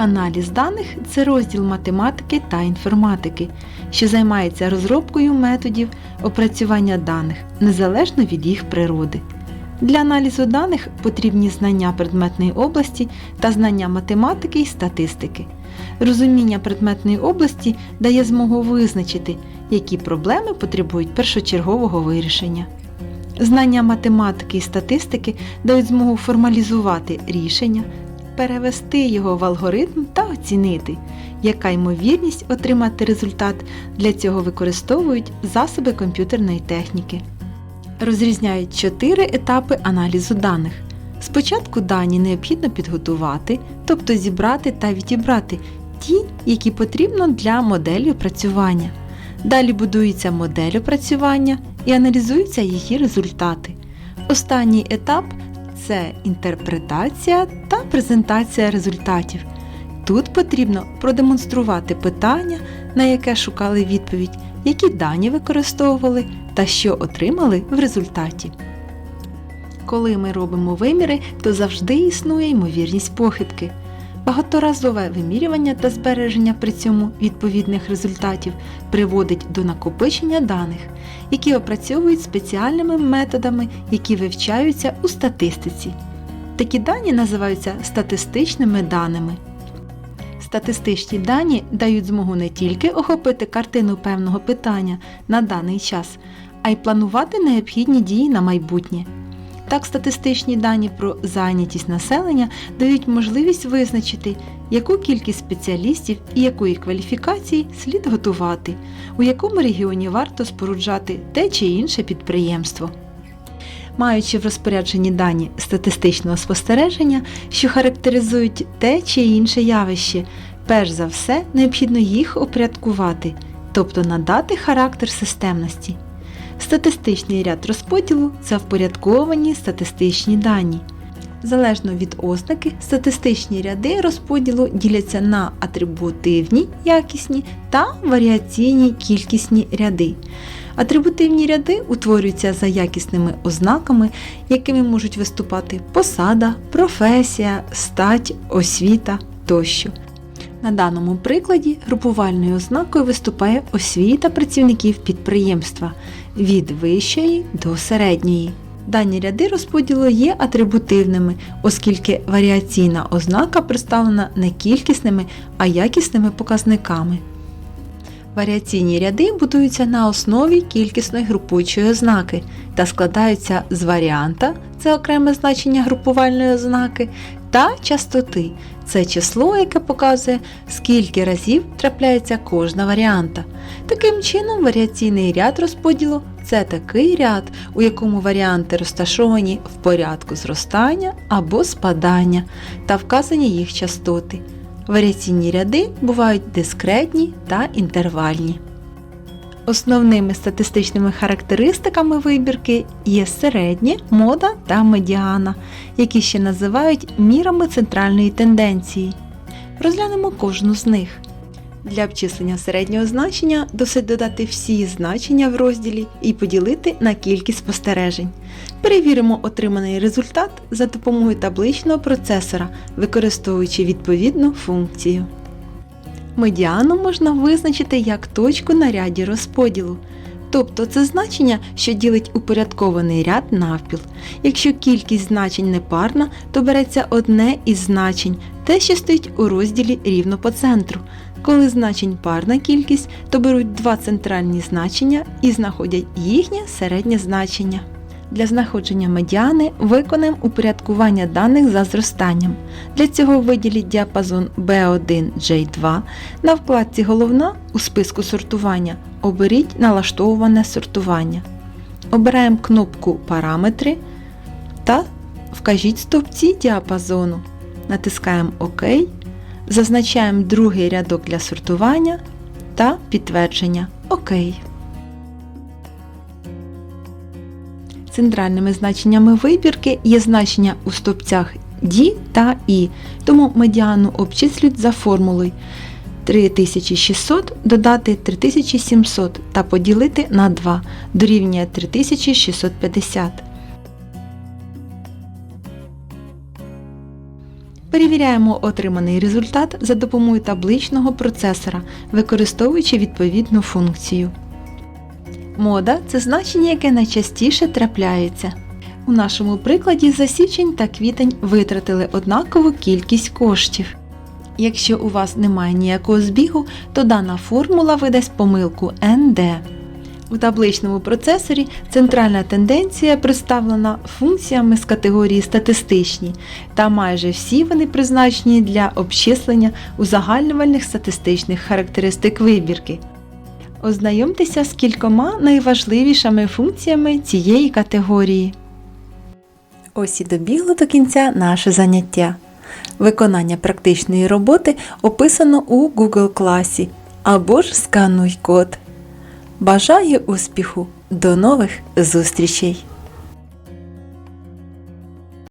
Аналіз даних це розділ математики та інформатики, що займається розробкою методів опрацювання даних незалежно від їх природи. Для аналізу даних потрібні знання предметної області та знання математики і статистики. Розуміння предметної області дає змогу визначити, які проблеми потребують першочергового вирішення. Знання математики і статистики дають змогу формалізувати рішення, перевести його в алгоритм та оцінити, яка ймовірність отримати результат. Для цього використовують засоби комп'ютерної техніки. Розрізняють чотири етапи аналізу даних. Спочатку дані необхідно підготувати, тобто зібрати та відібрати ті, які потрібно для моделі опрацювання. Далі будується модель опрацювання і аналізуються її результати. Останній етап це інтерпретація та презентація результатів. Тут потрібно продемонструвати питання, на яке шукали відповідь, які дані використовували та що отримали в результаті. Коли ми робимо виміри, то завжди існує ймовірність похибки. Багаторазове вимірювання та збереження при цьому відповідних результатів приводить до накопичення даних, які опрацьовують спеціальними методами, які вивчаються у статистиці. Такі дані називаються статистичними даними. Статистичні дані дають змогу не тільки охопити картину певного питання на даний час, а й планувати необхідні дії на майбутнє. Так, статистичні дані про зайнятість населення дають можливість визначити, яку кількість спеціалістів і якої кваліфікації слід готувати, у якому регіоні варто споруджати те чи інше підприємство. Маючи в розпорядженні дані статистичного спостереження, що характеризують те чи інше явище, перш за все необхідно їх опорядкувати, тобто надати характер системності. Статистичний ряд розподілу це впорядковані статистичні дані. Залежно від ознаки, статистичні ряди розподілу діляться на атрибутивні якісні та варіаційні кількісні ряди. Атрибутивні ряди утворюються за якісними ознаками, якими можуть виступати посада, професія, стать, освіта тощо. На даному прикладі групувальною ознакою виступає освіта працівників підприємства від вищої до середньої. Дані ряди розподілу є атрибутивними, оскільки варіаційна ознака представлена не кількісними, а якісними показниками. Варіаційні ряди будуються на основі кількісної групуючої ознаки та складаються з варіанта це окреме значення групувальної ознаки, та частоти це число, яке показує, скільки разів трапляється кожна варіанта. Таким чином, варіаційний ряд розподілу це такий ряд, у якому варіанти розташовані в порядку зростання або спадання та вказані їх частоти. Варіаційні ряди бувають дискретні та інтервальні. Основними статистичними характеристиками вибірки є середнє, мода та медіана, які ще називають мірами центральної тенденції. Розглянемо кожну з них. Для обчислення середнього значення досить додати всі значення в розділі і поділити на кількість спостережень. Перевіримо отриманий результат за допомогою табличного процесора, використовуючи відповідну функцію. Медіану можна визначити як точку на ряді розподілу. Тобто це значення, що ділить упорядкований ряд навпіл. Якщо кількість значень непарна, то береться одне із значень, те, що стоїть у розділі рівно по центру. Коли значень парна кількість, то беруть два центральні значення і знаходять їхнє середнє значення. Для знаходження медіани виконаємо упорядкування даних за зростанням. Для цього виділіть діапазон B1J2 на вкладці Головна у списку сортування. Оберіть налаштовуване сортування. Обираємо кнопку Параметри та вкажіть стовпці діапазону. Натискаємо ОК. Зазначаємо другий рядок для сортування та підтвердження ОК. Центральними значеннями вибірки є значення у стовпцях D та І, тому медіану обчислюють за формулою 3600 додати 3700 та поділити на 2 дорівнює 3650. Перевіряємо отриманий результат за допомогою табличного процесора, використовуючи відповідну функцію. Мода це значення, яке найчастіше трапляється. У нашому прикладі за січень та квітень витратили однакову кількість коштів. Якщо у вас немає ніякого збігу, то дана формула видасть помилку ND. У табличному процесорі центральна тенденція представлена функціями з категорії статистичні, та майже всі вони призначені для обчислення узагальнювальних статистичних характеристик вибірки. Ознайомтеся з кількома найважливішими функціями цієї категорії. Ось і добігло до кінця наше заняття. Виконання практичної роботи описано у Google класі або ж скануй код. Бажаю успіху! До нових зустрічей!